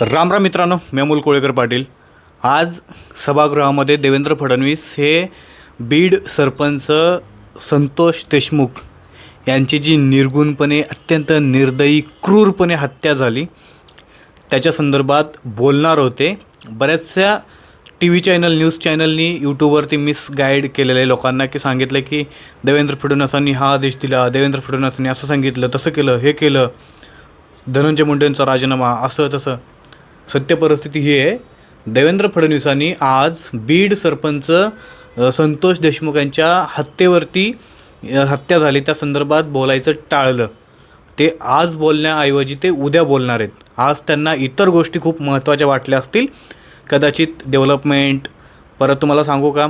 राम राम मित्रांनो मी अमोल कोळेकर पाटील. आज सभागृहामध्ये देवेंद्र फडणवीस हे बीड सरपंच संतोष देशमुख यांची जी निर्गुणपणे अत्यंत निर्दयी क्रूरपणे हत्या झाली त्याच्या संदर्भात बोलणार होते. बऱ्याचशा टी व्ही चॅनल न्यूज चॅनलनी यूट्यूबवरती मिसगाईड आहे लोकांना की सांगितलं की देवेंद्र फडणवीसांनी हा आदेश दिला देवेंद्र फडणवीसांनी असं सांगितलं तसं केलं हे केलं. धनंजय मुंडेंचा राजीनामा असं तसं. सत्य परिस्थिती ही आहे. देवेंद्र फडणवीसांनी आज बीड सरपंच संतोष देशमुख यांच्या हत्येवरती हत्या झाली. त्या संदर्भात बोलायचं टाळलं. ते आज बोलण्याऐवजी ते उद्या बोलणार आहेत. आज त्यांना इतर गोष्टी खूप महत्त्वाच्या वाटल्या असतील. कदाचित डेव्हलपमेंट. परत तुम्हाला सांगू का?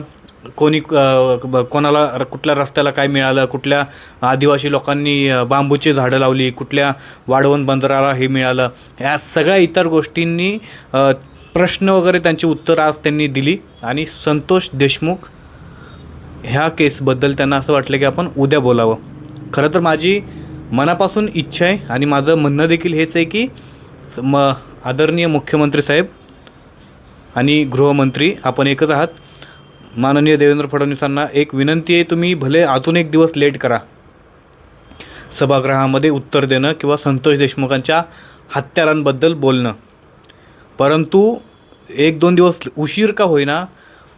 कोणी कोणाला र- कुठल्या रस्त्याला काय मिळालं कुठल्या आदिवासी लोकांनी बांबूची झाडं लावली कुठल्या वाढवण बंदराला हे मिळालं या सगळ्या इतर गोष्टींनी प्रश्न वगैरे त्यांची उत्तरं आज त्यांनी दिली. आणि संतोष देशमुख ह्या केसबद्दल त्यांना असं वाटलं की आपण उद्या बोलावं. खरं तर माझी मनापासून इच्छा आहे आणि माझं म्हणणं देखील हेच आहे की म आदरणीय मुख्यमंत्री साहेब आणि गृहमंत्री आपण एकच आहात. माननीय देवेंद्र फडणवीसांना एक विनंती आहे तुम्ही भले अजून एक दिवस लेट करा. सभागृहामध्ये उत्तर देणं किंवा संतोष देशमुखांच्या हत्यारांबद्दल बोलणं. परंतु एक दोन दिवस उशीर का होईना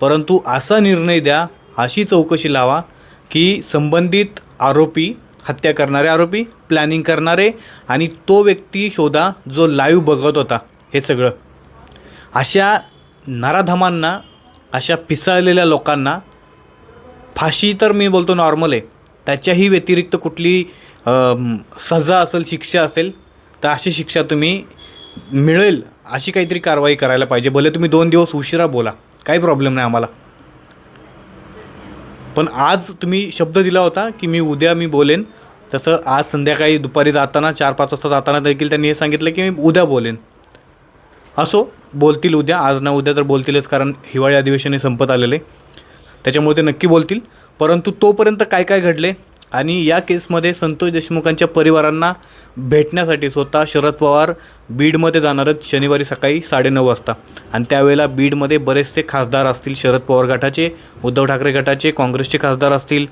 परंतु असा निर्णय द्या अशी चौकशी लावा की संबंधित आरोपी हत्या करणारे आरोपी प्लॅनिंग करणारे आणि तो व्यक्ती शोधा जो लाईव्ह बघत होता हे सगळं. अशा नराधमांना अशा पिसाळलेल्या लोकांना फाशी तर मी बोलतो नॉर्मल आहे. त्याच्याही व्यतिरिक्त कुठली सजा असेल शिक्षा असेल तर अशी शिक्षा तुम्ही मिळेल अशी काहीतरी कारवाई करायला पाहिजे. भले तुम्ही दोन दिवस उशिरा बोला काही प्रॉब्लेम नाही आम्हाला. पण आज तुम्ही शब्द दिला होता की मी उद्या मी बोलेन. तसं आज संध्याकाळी दुपारी जाताना चार पाच वाजता जाताना देखील त्यांनी हे सांगितलं की मी उद्या बोलेन. असो बोलतील उद्या आज ना उद्या तर बोलतीलच कारण हिवाळी अधिवेशन हे संपत आलेले त्याच्यामुळे ते नक्की बोलतील. परंतु तोपर्यंत काय काय घडले आणि या केसमध्ये संतोष देशमुखांच्या परिवारांना भेटण्यासाठी स्वतः शरद पवार बीडमध्ये जाणार आहेत शनिवारी सकाळी साडेनऊ वाजता. आणि त्यावेळेला बीडमध्ये बरेचसे खासदार असतील शरद पवार गटाचे उद्धव ठाकरे गटाचे काँग्रेसचे खासदार असतील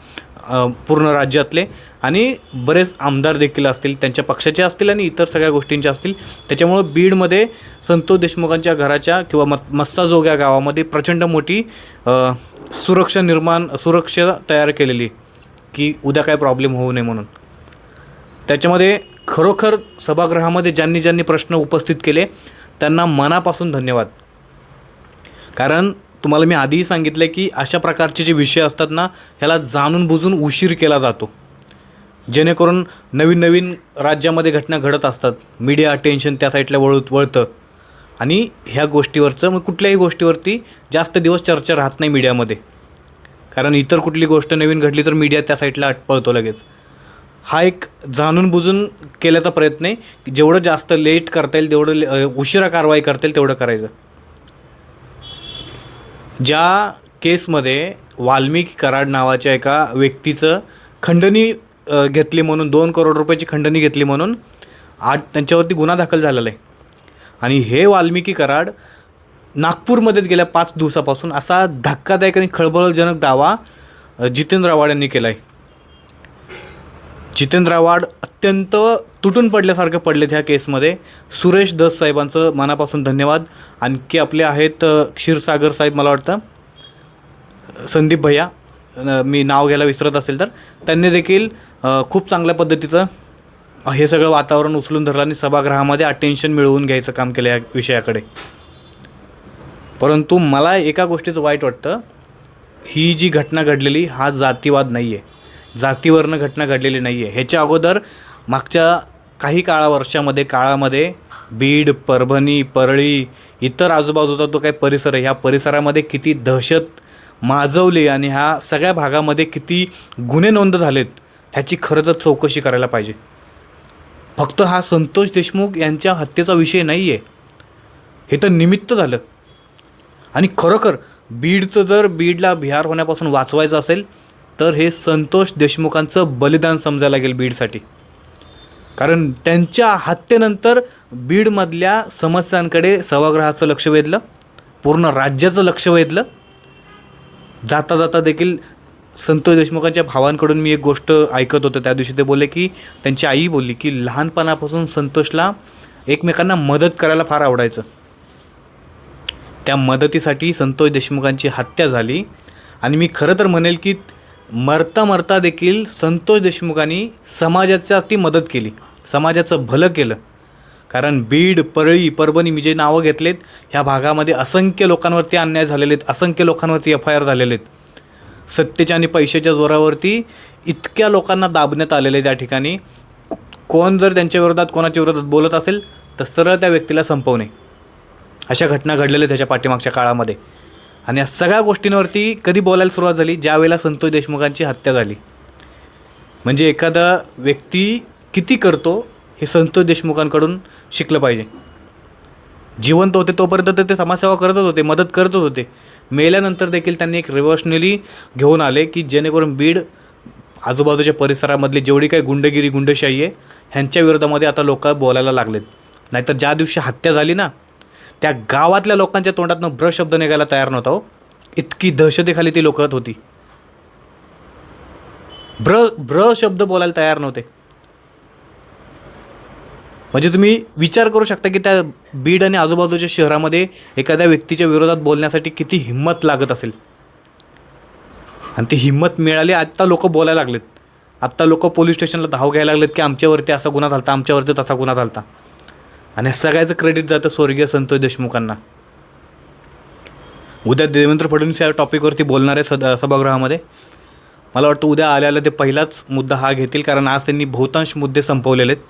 पूर्ण राज्यातले आणि बरेच आमदार देखील असतील त्यांच्या पक्षाचे असतील आणि इतर सगळ्या गोष्टींचे असतील. त्याच्यामुळं बीडमध्ये संतोष देशमुखांच्या घराच्या किंवा म मस्साजोग्या गावामध्ये प्रचंड मोठी सुरक्षा निर्माण सुरक्षा तयार केलेली की उद्या काय प्रॉब्लेम होऊ नये म्हणून. त्याच्यामध्ये खरोखर सभागृहामध्ये ज्यांनी ज्यांनी प्रश्न उपस्थित केले त्यांना मनापासून धन्यवाद. कारण तुम्हाला मी आधीही सांगितलं की अशा प्रकारचे जे विषय असतात ना ह्याला जाणून बुजून उशीर केला जातो. जेणेकरून नवीन नवीन राज्यामध्ये घटना घडत असतात. मीडिया अटेन्शन त्या साईडला वळ वळतं. आणि ह्या गोष्टीवरचं मग कुठल्याही गोष्टीवरती जास्त दिवस चर्चा राहत नाही मीडियामध्ये. कारण इतर कुठली गोष्ट नवीन घडली तर मीडिया त्या साईडला अटपळतो लगेच. हा एक जाणून बुजून केल्याचा प्रयत्न आहे की जेवढं जास्त लेट करता येईल तेवढं ले- उशिरा कारवाई करता येईल तेवढं करायचं. ज्या केसमध्ये वाल्मिकी कराड नावाच्या एका व्यक्तीचं खंडणी घेतली म्हणून दोन करोड रुपयाची खंडणी घेतली म्हणून आठ त्यांच्यावरती गुन्हा दाखल झालेला आहे. आणि हे वाल्मिकी कराड नागपूरमध्ये गेल्या पाच दिवसापासून असा धक्कादायक आणि खळबळजनक दावा जितेंद्र आव्हाड यांनी केला आहे जितेंद्र आव्हाड अत्यंत तुटून पडल्यासारखं पडलेत ह्या केसमध्ये. सुरेश दस साहेबांचं मनापासून धन्यवाद. आणखी आपले आहेत क्षीरसागर साहेब मला वाटतं. संदीप भैया मी नाव घ्यायला विसरत असेल तर. त्यांनी देखील खूप चांगल्या पद्धतीचं हे सगळं वातावरण उचलून धरलं आणि सभागृहामध्ये अटेन्शन मिळवून घ्यायचं काम केलं या विषयाकडे. परंतु मला एका गोष्टीचं वाईट वाटतं. ही जी घटना घडलेली हा जातीवाद नाही आहे जातीवरनं घटना घडलेली नाही आहे ह्याच्या अगोदर मागच्या काही काळा वर्षामध्ये काळामध्ये बीड परभणी परळी इतर आजूबाजूचा जो काही परिसर आहे. ह्या परिसरामध्ये किती दहशत माजवली आणि ह्या सगळ्या भागामध्ये किती गुन्हे नोंद झालेत ह्याची खरं तर चौकशी करायला पाहिजे. फक्त हा संतोष देशमुख यांच्या हत्येचा विषय नाही आहे हे तर निमित्त झालं. आणि खरोखर बीडचं जर बीडला बिहार होण्यापासून वाचवायचं असेल तर हे संतोष देशमुखांचं बलिदान समजायला लागेल बीडसाठी. कारण त्यांच्या हत्येनंतर बीडमधल्या समस्यांकडे सभागृहाचं लक्ष वेधलं पूर्ण राज्याचं लक्ष वेधलं. जाता जाता देखील संतोष देशमुखांच्या भावांकडून मी एक गोष्ट ऐकत होतो. त्या दिवशी ते बोलले की त्यांची आई बोलली की लहानपणापासून संतोषला एकमेकांना मदत करायला फार आवडायचं. त्या मदतीसाठी संतोष देशमुखांची हत्या झाली. आणि मी खरं तर म्हणेल की मरता मरता देखील संतोष देशमुखांनी समाजाच्या ती मदत केली. समाजाचं भलं केलं. कारण बीड परळी परभणी मी जे नावं घेतलेत ह्या भागामध्ये असंख्य लोकांवरती अन्याय झालेले आहेत असंख्य लोकांवरती एफ आय आर झालेले आहेत. सत्तेच्या आणि पैशाच्या जोरावरती इतक्या लोकांना दाबण्यात आलेले त्या ठिकाणी. कोण जर त्यांच्या विरोधात कोणाच्या विरोधात बोलत असेल तर सरळ त्या व्यक्तीला संपवणे. अशा घटना घडलेल्या त्याच्या पाठीमागच्या काळामध्ये. आणि या सगळ्या गोष्टींवरती कधी बोलायला सुरुवात झाली? ज्यावेळेला संतोष देशमुखांची हत्या झाली. म्हणजे एखादा व्यक्ती किती करतो हे संतोष देशमुखांकडून शिकलं पाहिजे. जिवंत होते तोपर्यंत तर ते समाजसेवा करतच होते मदत करतच होते. मेल्यानंतर देखील त्यांनी एक रिव्हर्शनली घेऊन आले की जेणेकरून बीड आजूबाजूच्या परिसरामधली जेवढी काही गुंडगिरी गुंडशाही आहे ह्यांच्या विरोधामध्ये आता लोक बोलायला लागलेत. नाहीतर ज्या दिवशी हत्या झाली ना त्या गावातल्या लोकांच्या तोंडातनं ब्र शब्द निघायला तयार नव्हता हो. इतकी दहशतीखाली ती लोक होती. ब्र ब्र शब्द बोलायला तयार नव्हते. म्हणजे तुम्ही विचार करू शकता की त्या बीड आणि आजूबाजूच्या शहरामध्ये एखाद्या व्यक्तीच्या विरोधात बोलण्यासाठी किती हिंमत लागत असेल. आणि ती हिंमत मिळाली आत्ता लोक बोलायला लागलेत. आत्ता लोक पोलीस स्टेशनला धाव घ्यायला लागलेत की आमच्यावरती असा गुन्हा झाला आमच्यावरती तसा गुन्हा झाला आणि सगळ्याचं क्रेडिट जातं स्वर्गीय संतोष देशमुखांना. उद्या देवेंद्र फडणवीस या टॉपिकवरती बोलणार आहे सद सभागृहामध्ये. मला वाटतं उद्या आल्या आल्या ते पहिलाच मुद्दा हा घेतील कारण आज त्यांनी बहुतांश मुद्दे संपवलेले आहेत.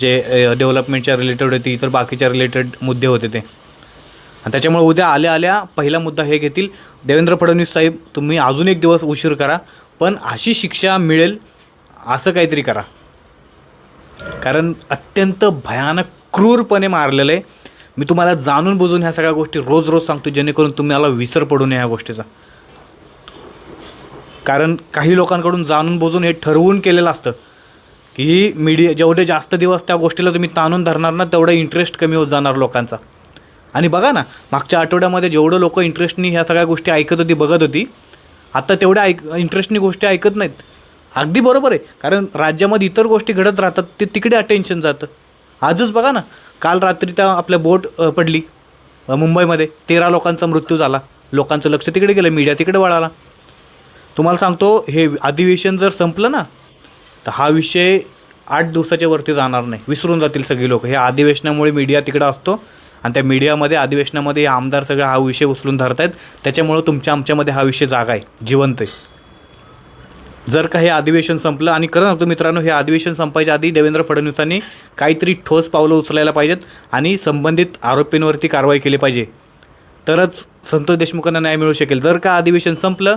जे डेव्हलपमेंटच्या रिलेटेड होते इतर बाकीच्या रिलेटेड मुद्दे होते ते. आणि त्याच्यामुळे उद्या आल्या आल्या पहिला मुद्दा हे घेतील. देवेंद्र फडणवीस साहेब तुम्ही अजून एक दिवस उशीर करा पण अशी शिक्षा मिळेल असं काहीतरी करा. कारण अत्यंत भयानक क्रूरपणे मारलेलं आहे. मी तुम्हाला जाणून बुजून ह्या सगळ्या गोष्टी रोज रोज सांगतो जेणेकरून तुम्हाला विसर पडू नये ह्या गोष्टीचा. कारण काही लोकांकडून जाणून बुजून हे ठरवून केलेलं असतं की मीडिया जेवढे जास्त दिवस त्या गोष्टीला तुम्ही ताणून धरणार ना तेवढं इंटरेस्ट कमी होत जाणार लोकांचा. आणि बघा ना मागच्या आठवड्यामध्ये जेवढं लोक इंटरेस्टनी ह्या सगळ्या गोष्टी ऐकत होती बघत होती आता तेवढ्या ऐक इंटरेस्टनी गोष्टी ऐकत नाहीत. अगदी बरोबर आहे. कारण राज्यामध्ये इतर गोष्टी घडत राहतात ते तिकडे अटेन्शन जातं. आजच बघा ना काल रात्री त्या आपल्या बोट पडली मुंबईमध्ये. तेरा लोकांचा मृत्यू झाला. लोकांचं लक्ष तिकडे गेलं मीडिया तिकडे वळाला. तुम्हाला सांगतो हे अधिवेशन जर संपलं ना तर हा विषय आठ दिवसाच्या वरती जाणार नाही. विसरून जातील सगळी लोक. हे अधिवेशनामुळे मीडिया तिकडं असतो आणि त्या मीडियामध्ये अधिवेशनामध्ये हे आमदार सगळा हा विषय उचलून धरत आहेत त्याच्यामुळं तुमच्या आमच्यामध्ये हा विषय जागा आहे. जिवंत आहे. जर का हे अधिवेशन संपलं आणि खरं सांगतो मित्रांनो हे अधिवेशन संपायच्या आधी देवेंद्र फडणवीसांनी काहीतरी ठोस पावलं उचलायला पाहिजेत आणि संबंधित आरोपींवरती कारवाई केली पाहिजे. तरच संतोष देशमुखांना न्याय मिळू शकेल. जर का अधिवेशन संपलं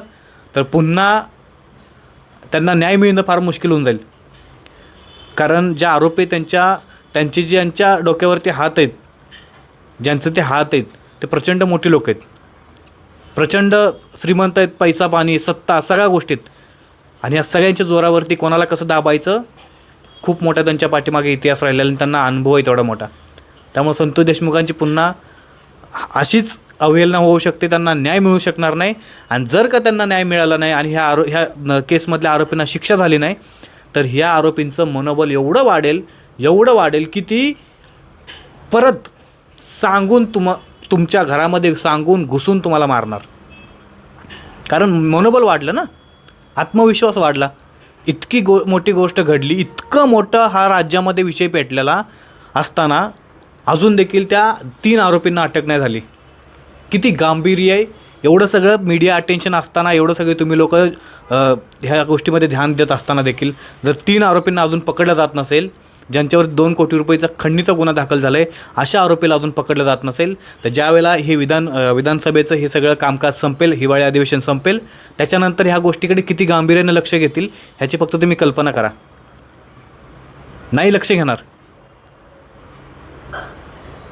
तर पुन्हा त्यांना न्याय मिळणं फार मुश्किल होऊन जाईल. कारण ज्या आरोपी त्यांच्या त्यांचे जे ज्यांच्या डोक्यावरती हात आहेत ज्यांचं ते हात आहेत ते प्रचंड मोठी लोक आहेत. प्रचंड श्रीमंत आहेत पैसा पाणी सत्ता सगळ्या गोष्टीत आणि या सगळ्यांच्या जोरावरती कोणाला कसं दाबायचं? खूप मोठा त्यांच्या पाठीमागे इतिहास राहिलेला आणि त्यांना अनुभव आहे तेवढा मोठा. त्यामुळे संतोष देशमुखांची पुन्हा अशीच अवहेलना होऊ शकते त्यांना न्याय मिळू शकणार नाही. आणि जर का त्यांना न्याय मिळाला नाही आणि ह्या आरो ह्या न- केसमधल्या आरोपींना शिक्षा झाली नाही तर ह्या आरोपींचं मनोबल एवढं वाढेल एवढं वाढेल की ती परत सांगून तुम तुमच्या घरामध्ये सांगून घुसून तुम्हाला मारणार. कारण मनोबल वाढलं ना. आत्मविश्वास वाढला. इतकी गो मोठी गोष्ट घडली. इतकं मोठं हा राज्यामध्ये विषय पेटलेला असताना अजून देखील त्या तीन आरोपींना अटक नाही झाली. किती गांभीर्य आहे. एवढं सगळं मीडिया अटेन्शन असताना एवढं सगळे तुम्ही लोक ह्या गोष्टीमध्ये ध्यान देत असताना देखील जर तीन आरोपींना अजून पकडलं जात नसेल ज्यांच्यावर दोन कोटी रुपयेचा खंडणीचा गुन्हा दाखल झाला आहे अशा आरोपीला अजून पकडलं जात नसेल. तर ज्यावेळेला हे विधान विधानसभेचं हे सगळं कामकाज संपेल हिवाळी अधिवेशन संपेल त्याच्यानंतर ह्या गोष्टीकडे किती गांभीर्याने लक्ष घेतील ह्याची फक्त तुम्ही कल्पना करा. नाही लक्ष घेणार.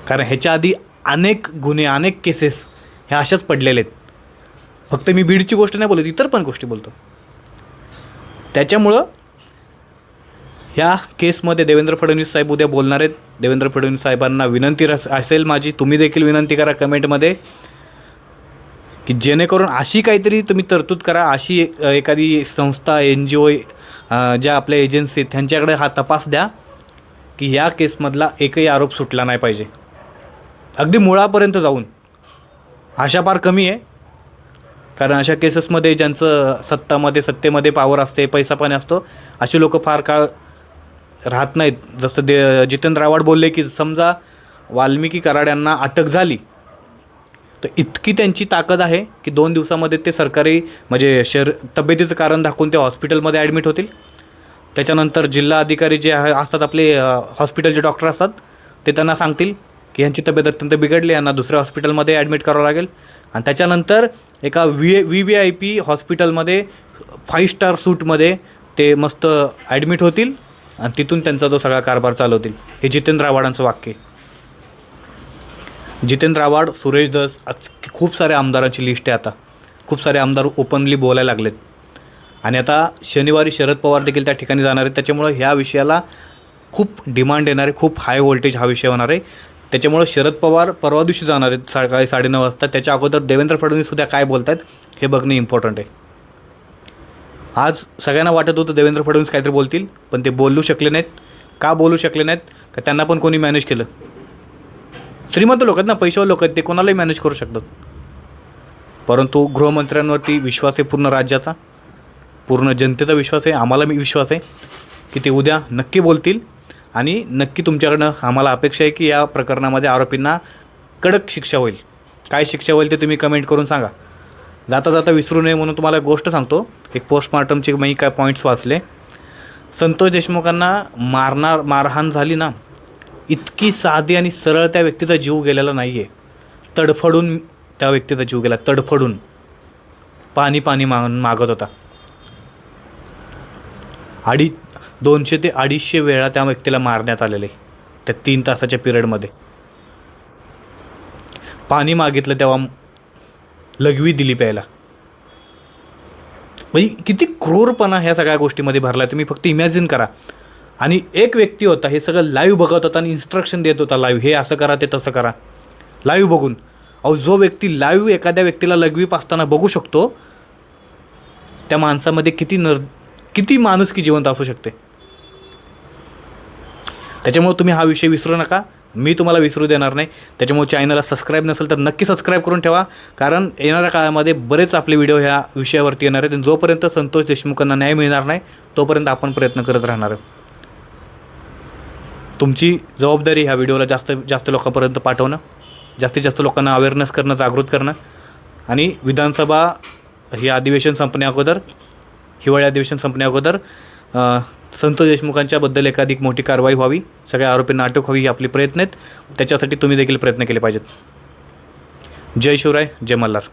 कारण ह्याच्या आधी अनेक गुन्हे अनेक केसेस ह्या अशाच पडलेले आहेत. फक्त मी बीडची गोष्ट नाही बोलत इतर पण गोष्टी बोलतो. त्याच्यामुळं ह्या केसमध्ये देवेंद्र फडणवीस साहेब उद्या बोलणार आहेत. देवेंद्र फडणवीस साहेबांना विनंती रस असेल माझी तुम्ही देखील विनंती करा कमेंटमध्ये. की जेणेकरून अशी काहीतरी तुम्ही तरतूद करा अशी एखादी संस्था एन जी ओ ज्या आपल्या एजन्सी आहेत त्यांच्याकडे हा तपास द्या की या केसमधला एकही आरोप सुटला नाही पाहिजे. अगदी मुळापर्यंत जाऊन. आशा फार कमी आहे. कारण अशा केसेसमध्ये ज्यांचं सत्तामध्ये सत्तेमध्ये पावर असते पैसा पण असतो असे लोक फार काळ राहत नाहीत. जसं दे जितेंद्र आव्हाड बोलले की समजा वाल्मिकी कराड्यांना अटक झाली तर इतकी त्यांची ताकद आहे की दोन दिवसामध्ये ते सरकारी म्हणजे शर तब्येतीचं कारण दाखवून ते हॉस्पिटलमध्ये ॲडमिट होतील. त्याच्यानंतर जिल्हा अधिकारी जे असतात आपले हॉस्पिटलचे डॉक्टर असतात ते त्यांना सांगतील की यांची तब्येत अत्यंत बिघडली यांना दुसऱ्या हॉस्पिटलमध्ये ॲडमिट करावं लागेल. आणि त्याच्यानंतर एका V V V I P हॉस्पिटलमध्ये फाईव्ह स्टार सूटमध्ये ते मस्त ॲडमिट होतील. आणि तिथून त्यांचा तो सगळा कारभार चालवतील हे जितेंद्र आव्हाडांचं वाक्य आहे. जितेंद्र आव्हाड सुरेश दस आज खूप साऱ्या आमदारांची लिस्ट आहे आता. खूप सारे आमदार ओपनली बोलायला लागलेत. आणि आता शनिवारी शरद पवार देखील त्या ठिकाणी जाणार आहेत. त्याच्यामुळं ह्या विषयाला खूप डिमांड येणार आहे खूप हाय व्होल्टेज हा विषय होणार आहे. त्याच्यामुळं शरद पवार परवा दिवशी जाणार आहेत सकाळी साडेनऊ वाजता. त्याच्या अगोदर देवेंद्र फडणवीस सुद्धा काय बोलत आहेत हे बघणं इम्पॉर्टंट आहे. आज सगळ्यांना वाटत होतं देवेंद्र फडणवीस काहीतरी बोलतील पण ते बोलू शकले नाहीत. का बोलू शकले नाहीत? का त्यांना पण कोणी मॅनेज केलं. श्रीमंत लोक आहेत ना पैशावर लोक आहेत ते कोणालाही मॅनेज करू शकतात. परंतु गृहमंत्र्यांवरती विश्वास आहे पूर्ण राज्याचा. पूर्ण जनतेचा विश्वास आहे आम्हाला मी विश्वास आहे की ते उद्या नक्की बोलतील. आणि नक्की तुमच्याकडनं आम्हाला अपेक्षा आहे की या प्रकरणामध्ये आरोपींना कडक शिक्षा होईल. काय शिक्षा होईल ते तुम्ही कमेंट करून सांगा. जाता जाता विसरू नये म्हणून तुम्हाला एक गोष्ट सांगतो. एक पोस्टमार्टमचे मी काय पॉईंट्स वाचले. संतोष देशमुखांना मारणार मारहाण झाली ना इतकी साधी आणि सरळ त्या व्यक्तीचा जीव गेलेला नाही आहे तडफडून त्या व्यक्तीचा जीव गेला तडफडून. पाणी पाणी माग मागत होता. अडी दोनशे ते अडीचशे वेळा त्या व्यक्तीला मारण्यात आलेले त्या तीन तासाच्या पिरियडमध्ये पाणी मागितलं तेव्हा लघवी दिली प्यायला. म्हणजे किती क्रूरपणा ह्या सगळ्या गोष्टीमध्ये भरला तुम्ही फक्त इमॅजिन करा. आणि एक व्यक्ती होता हे सगळं लाईव्ह बघत होता आणि इन्स्ट्रक्शन देत होता लाईव्ह हे असं करा ते तसं करा. लाईव्ह बघून. अहो जो व्यक्ती लाईव्ह एखाद्या व्यक्तीला लघवी पाचताना बघू शकतो त्या माणसामध्ये किती नर किती माणुसकी जिवंत असू शकते. त्याच्यामुळे तुम्ही हा विषय विसरू नका. मी तुम्हाला विसरू देणार नाही. त्याच्यामुळे चॅनलला सबस्क्राईब नसेल तर नक्की सबस्क्राईब करून ठेवा. कारण येणाऱ्या काळामध्ये बरेच आपले व्हिडिओ ह्या विषयावरती येणार आहेत. आणि जोपर्यंत संतोष देशमुखांना न्याय मिळणार नाही तोपर्यंत आपण प्रयत्न करत राहणार तुमची जबाबदारी ह्या व्हिडिओला जास्त जास्त लोकांपर्यंत पाठवणं जास्तीत जास्त लोकांना अवेअरनेस करणं जागृत करणं. आणि विधानसभा हे अधिवेशन संपण्या अगोदर हिवाळी अधिवेशन संपण्या अगोदर संत देशमुखांच्याबद्दल एखादी मोठी कारवाई व्हावी. सगळ्या आरोपींना अटक व्हावी ही आपले प्रयत्न आहेत. त्याच्यासाठी तुम्ही देखील प्रयत्न केले पाहिजेत. जय शिवराय जय मल्हार.